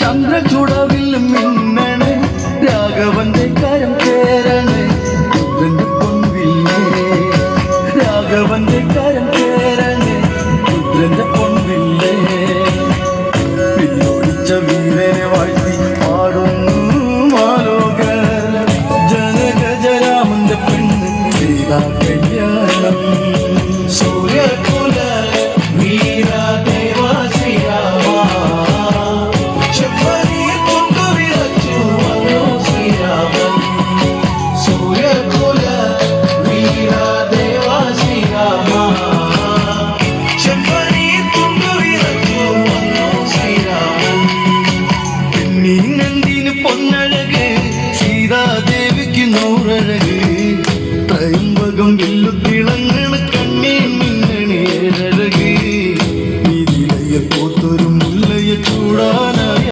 ചന്ദ്രചുടവിൽ മിന്നണ് രാഘവന്റെ കരം കേരണ് കുതിർന്ന് പൊൻവില്ലേ രാഘവന്റെ കരം കേരണ് കുതിർന്ന് വീരനെ വാഴ്ത്തി പാടുന്നു മാലോക ജനക ജരാമന്റെ പെണ്ണ് കല്യാണം. നൂറഴകി തൈമ്പകം വില്ലു തിളങ്ങ